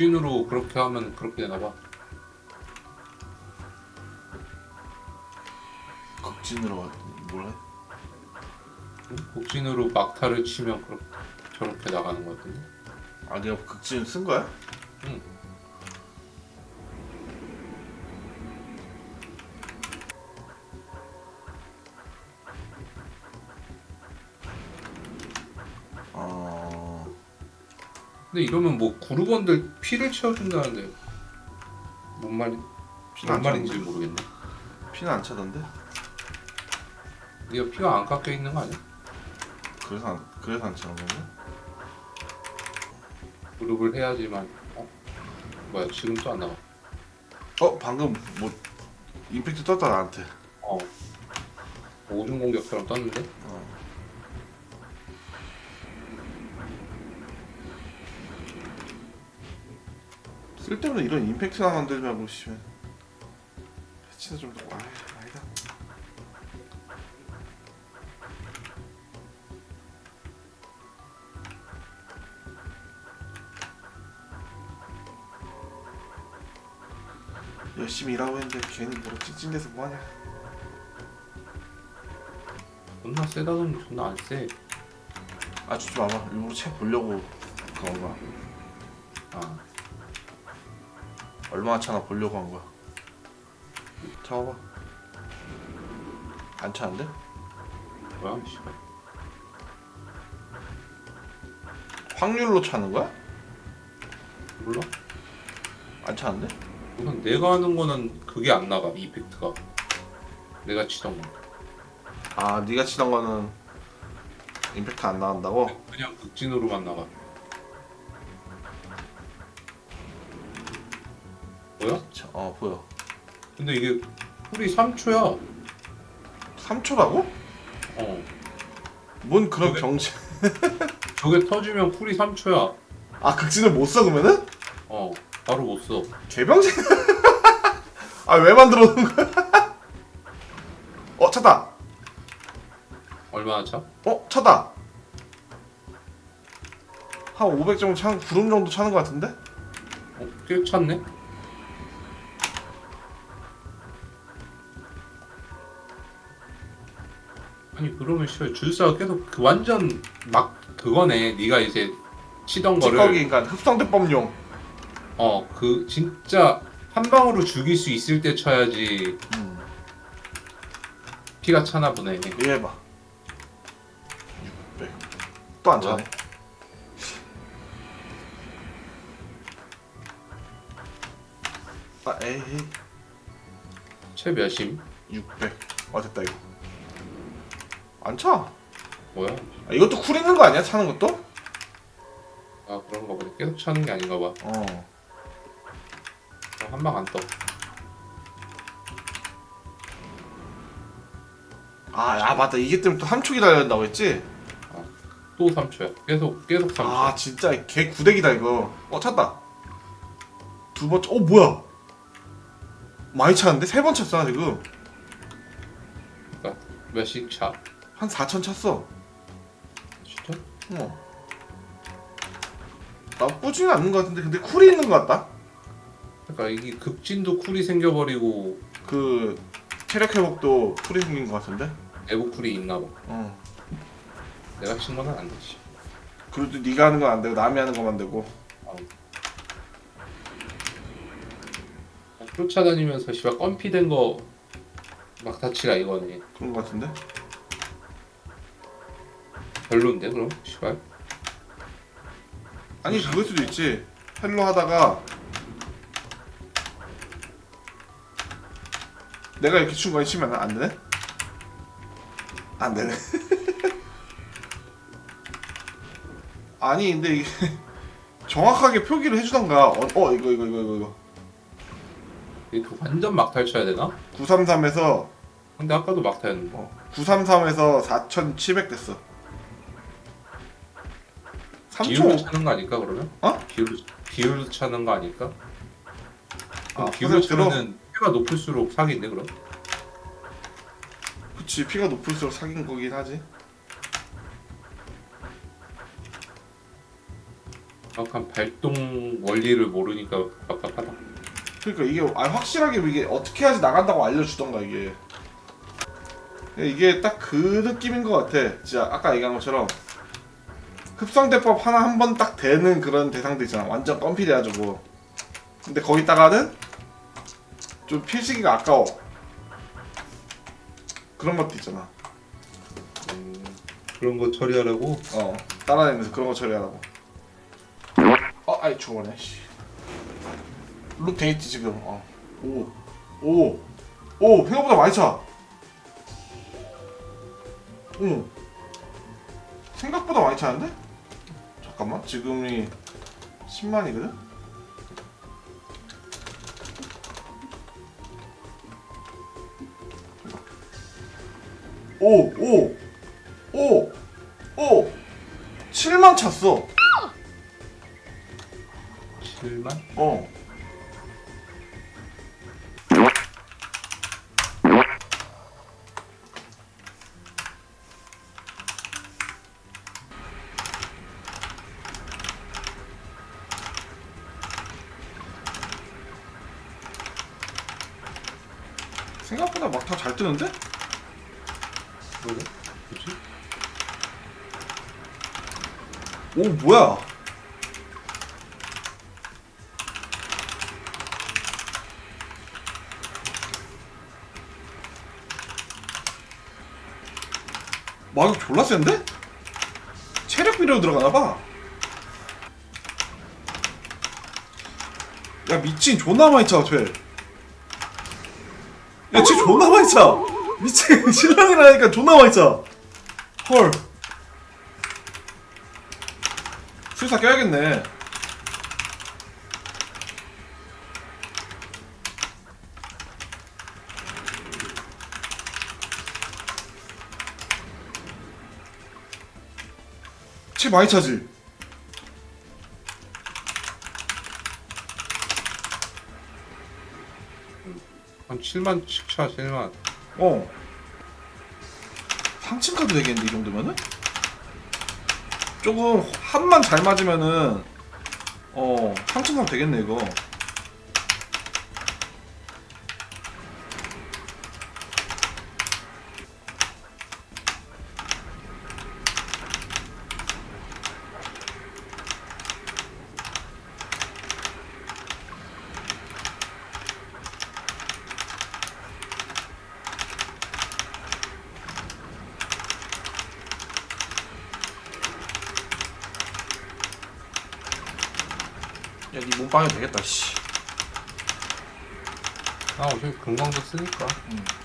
극진으로 그렇게 하면 그렇게 되나봐. 극진으로 해? 극진으로 막타를 치면 그렇게 저렇게 나가는 것 같은데. 아 내가 극진 쓴 거야? 응. 근데 이러면 뭐 구르건들 피를 채워준다는데 뭔 말이 피는 뭔 안 말인지 차던데? 모르겠네. 피는 안 차던데? 네가 피가 안 깎여 있는 거 아니야? 그래서 안, 그래서 안 차는 건가? 무릎을 해야지만. 어? 뭐야 지금 또 안 나와. 어 방금 뭐 임팩트 떴다 나한테 어. 오중 공격처럼 떴는데? 어. 쓸데없는 이런 임팩트나 만들지 말고 씨발. 패치나 좀더 아, 아니다. 열심히 일하고 있는데 괜히 뭐라 찡찡대서 뭐하냐. 존나 세다더니 존나 안 세. 아 주지 마봐. 일부러 책 보려고 그런 거 얼마나 차나 보려고 한 거야 잡아봐 안 차는데? 뭐야 씨발. 확률로 차는 거야? 몰라? 안 차는데? 우선 내가 하는 거는 그게 안 나가 이펙트가. 내가 치던 거. 아 네가 치던 거는 임팩트 안 나간다고? 그냥 극진으로만 나가. 뭐야? 자, 어 보여 근데 이게 쿨이 3초야. 3초라고? 어. 뭔 그런 그게- 병신 저게 터지면 쿨이 3초야. 아 극진을 못 써 그러면은? 어. 바로 못 써. 개병신 아 왜 만들어 놓은 거야? 어 차다 얼마나 차? 어 차다 한 500 정도 차는 구름 정도 차는 거 같은데? 어, 꽤 찼네? 아니 그러면 씨발 줄사가 계속 그 완전 막 그거네. 네가 이제 치던 거를. 찌꺼기 그러니까 흡성대법용. 어 그 진짜 한 방으로 죽일 수 있을 때 쳐야지. 음. 피가 차나 보네. 해봐. 600 또 안 차네. 아 에이 최 몇임? 600 어, 됐다 이거 안 차. 뭐야? 아, 이것도 쿨 있는 거 아니야? 차는 것도? 아 그런가 보네 계속 차는 게 아닌가 봐 어. 한 방 안 떠. 아, 야, 맞다. 이게 때문에 또 3초 기다려야 된다고 했지? 또 3초야. 계속 계속 3초. 아, 진짜 개 구대기다 이거. 어, 찼다. 두 번째. 어, 뭐야? 많이 차는데? 세 번 찼어, 지금. 몇씩 차? 한 4천 찼어. 진짜? 어. 나쁘지는 않는 것 같은데 근데 쿨이 있는 것 같다. 그러니까 이게 극진도 쿨이 생겨버리고 그 체력 회복도 쿨이 생긴 것 같은데. 에보 쿨이 있나 봐. 어. 내가 친 거는 안 되지. 그래도 네가 하는 건 안 되고 남이 하는 것만 되고. 쫓아다니면서 씨발 껌피 된거 막 다치가 이거네. 그런 것 같은데. 별론데 그럼? 씨발. 아니 그럴 수도 있지. 헬로 하다가 내가 이렇게 중간에 치면 안 되네? 안 되네. 아니 근데 이게 정확하게 표기를 해주던가. 어, 어 이거 이거 이거 이거 이거. 이게 그 완전 막탈 쳐야 되나? 933에서 근데 아까도 막타였는데. 어, 933에서 4,700 됐어. 3초. 차는 거 아닐까 그러면? 어? 비율로 비율로 차는 거 아닐까? 아, 그럼 비율로 화살 들어. 차면은 피가 높을수록 사기인데 그럼? 그치 피가 높을수록 사귄 거긴 하지. 정확한 발동 원리를 모르니까 답답하다. 그러니까 이게 아, 확실하게 이게 어떻게 해야지 나간다고 알려주던가 이게 이게 딱 그 느낌인 것 같아 진짜 아까 얘기한 것처럼 흡성대법 하나 한 번 딱 되는 그런 대상들 있잖아. 완전 껌필해가지고. 근데 거기다가는 좀 필시기가 아까워. 그런 것도 있잖아. 음, 그런 거 처리하라고? 어 따라다니면서 그런 거 처리하라고. 어 아이 죽어네 룩 돼있지 지금. 어. 어오 오 오 생각보다 많이 차. 응. 생각보다 많이 차는데? 잠깐만 지금이 10만이거든? 오! 오! 오! 오! 7만 찼어. 7만? 어. 생각보다 막 다 잘 뜨는데? 그러게? 그치? 오 뭐야? 마격 졸라 센데? 체력 비료 들어가나봐 야 미친 존나 많이 차 쟤. 야, 쟤 존나 많이 차. 미친 신랑이라니까 존나 많이 차. 헐. 술사 껴야겠네. 쟤 많이 차지? 7만씩 차 7만 어. 상층 카드 되겠는데 이 정도면은? 조금 한만 잘 맞으면은 어 상층 카드 되겠네 이거. 야니 몸빵이 되겠다 씨. 아 어차피 금광도 쓰니까 야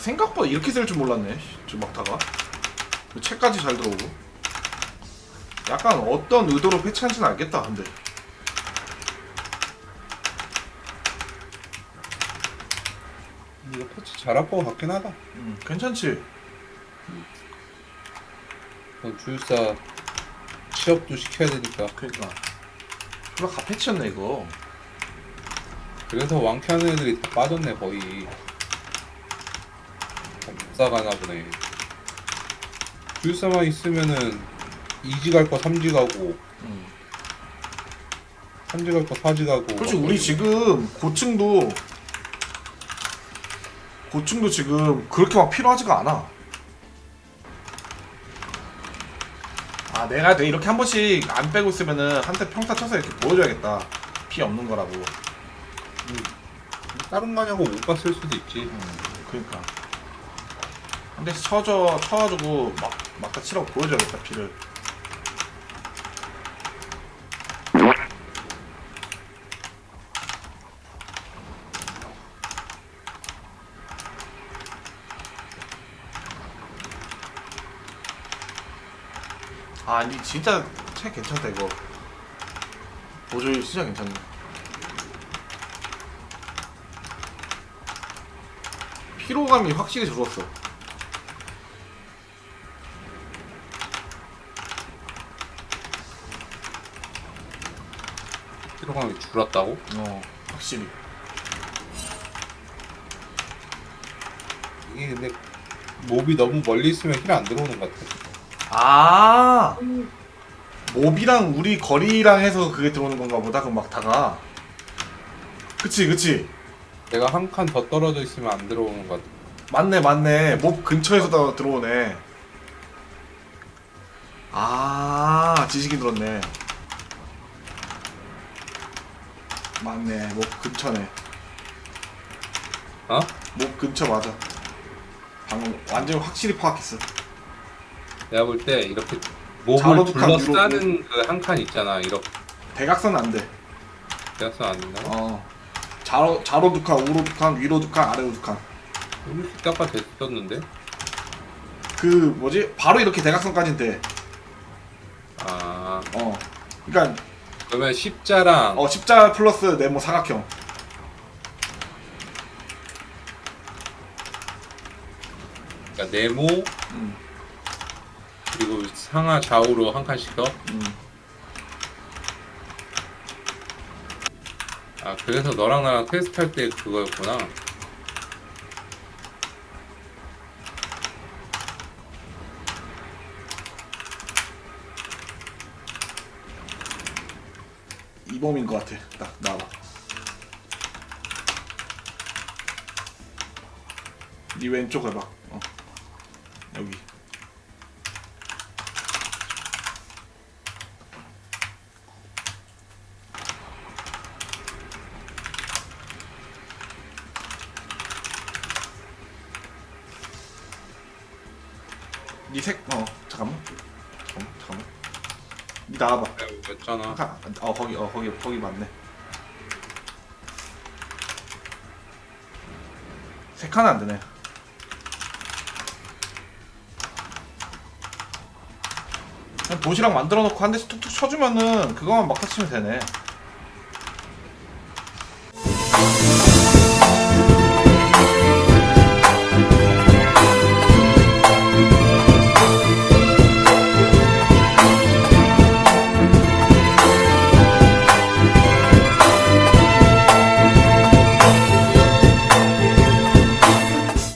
생각보다 이렇게 쓸 줄 몰랐네. 좀 막다가 책까지 잘 들어오고. 약간 어떤 의도로 패치한지는 알겠다. 근데 이거 패치 잘할 것 같긴 하다 음, 괜찮지. 그럼 주유사 취업도 시켜야 되니까 그러니까 졸라 가 패치였네 이거. 그래서 왕쾌한 애들이 다 빠졌네 거의 다못 사가나 보네 주유사만 있으면은 2지 갈 거 3지 가고 음. 3지 갈 거 4지 가고 그렇지 우리 지금 고층도 고층도 지금 그렇게 막 필요하지가 않아. 아 내가 내 이렇게 한 번씩 안 빼고 있으면은 한대 평타 쳐서 이렇게 보여줘야겠다. 피 없는 거라고. 다른 마냐고 못 봤을 수도 있지 음, 그러니까 한 대씩 쳐줘 쳐가지고 막 막다 치라고 보여줘야겠다 피를. 아 니 진짜 책 괜찮다 이거. 보조일 진짜 괜찮네. 피로감이 확실히 줄었어 피로감이 줄었다고? 어 확실히. 이게 근데 몹이 너무 멀리 있으면 힐 안 들어오는 것 같아. 아! 몹이랑 우리 거리랑 해서 그게 들어오는 건가 보다 그럼 막 다가. 그치 그치? 내가 한 칸 더 떨어져 있으면 안 들어오는 것 같아. 맞네 맞네. 몹 근처에서 다 들어오네. 아 지식이 들었네 맞네 몹 근처네 어? 몹 근처 맞아 방금 완전히 확실히 파악했어 내가 볼 때 이렇게 칸, 둘러싸는 그 한 칸 있잖아. 이렇게 대각선 안돼 대각선 안 된다고? 어 좌로 좌로 두 칸, 우로 두 칸, 위로 두 칸, 아래로 두 칸. 이렇게 깎아 됐었는데? 그 뭐지? 바로 이렇게 대각선까지는 돼. 아 어. 그러니까 그러면 십자랑 어 십자 플러스 네모 사각형. 그러니까 네모 음. 그리고 상하 좌우로 한 칸씩 더. 음. 아 그래서 너랑 나랑 테스트 할 때 그거였구나. 이범인 것 같아. 딱 나와. 네 왼쪽 해봐. 어. 여기. 네 색, 어, 잠깐만. 잠깐만, 잠깐만. 네 나와봐. 내가 그랬잖아. 아, 어 거기 어 거기 거기 맞네. 세 칸은 안 되네. 그냥 도시락 만들어 놓고 한 대씩 툭툭 쳐주면은 그거만 막 터치면 되네.